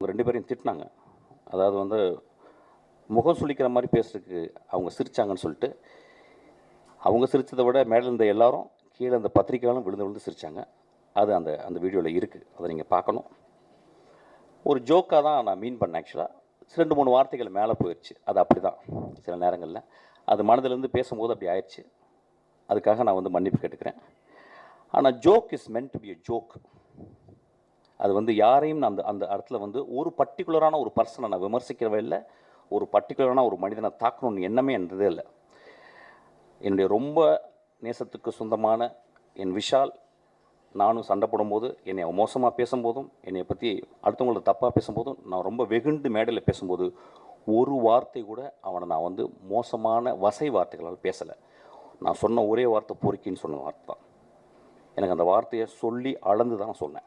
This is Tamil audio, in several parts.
அவங்க ரெண்டு பேரையும் திட்டினாங்க. அதாவது வந்து முகம் சுளிக்கிற மாதிரி பேசுறதுக்கு அவங்க சிரிச்சாங்கன்னு சொல்லிட்டு அவங்க சிரித்ததை விட மேலே இருந்த எல்லாரும் கீழே அந்த பத்திரிக்கையாலும் விழுந்து விழுந்து சிரிச்சாங்க. அது அந்த அந்த வீடியோவில் இருக்குது அதை நீங்கள் பார்க்கணும். ஒரு ஜோக்காக தான் நான் மீன் பண்ணேன் ஆக்சுவலாக ரெண்டு மூணு வார்த்தைகள் மேலே போயிடுச்சு அது அப்படி தான் சில நேரங்களில். அது மனதிலேருந்து பேசும்போது அப்படி ஆயிடுச்சு அதுக்காக நான் வந்து மன்னிப்பு கேட்டுக்கிறேன். ஆனால் joke is meant to be a joke அது வந்து யாரையும் நான் அந்த அந்த இடத்துல வந்து ஒரு பர்டிகுலரான ஒரு பர்சனை நான் விமர்சிக்கிறவே இல்லை. ஒரு பர்டிகுலரான ஒரு மனிதனை தாக்கணும்னு எண்ணமே என்றதே இல்லை. என்னுடைய ரொம்ப நேசத்துக்கு சொந்தமான என் விஷால் நானும் சண்டை போடும்போது என்னை அவன் மோசமாக பேசும்போதும் என்னை பற்றி அடுத்தவங்கள தப்பாக பேசும்போதும் நான் ரொம்ப வெகுண்டு மேடையில் பேசும்போது ஒரு வார்த்தை கூட அவனை நான் வந்து மோசமான வசை வார்த்தைகளால் பேசலை. நான் சொன்ன ஒரே வார்த்தை பொறுக்கின்னு சொன்ன வார்த்தை தான். எனக்கு அந்த வார்த்தையை சொல்லி அளந்து தான் சொன்னேன்.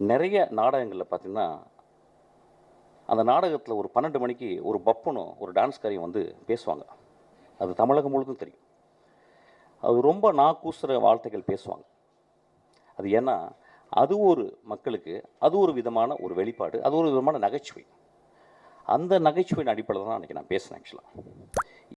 நிறைய நாடகங்களில் பார்த்தீங்கன்னா அந்த நாடகத்தில் ஒரு பன்னெண்டு மணிக்கு ஒரு பப்பனும் ஒரு டான்ஸ்காரியும் வந்து பேசுவாங்க. அது தமிழகம் முழுதும் தெரியும். அது ரொம்ப நாக்கூசுற வார்த்தைகள் பேசுவாங்க. அது ஏன்னா அது ஒரு மக்களுக்கு அது ஒரு விதமான ஒரு வெளிப்பாடு அது ஒரு விதமான நகைச்சுவை. அந்த நகைச்சுவையின் அடிப்படையில் தான் அன்றைக்கி நான் பேசினேன் ஆக்சுவலாக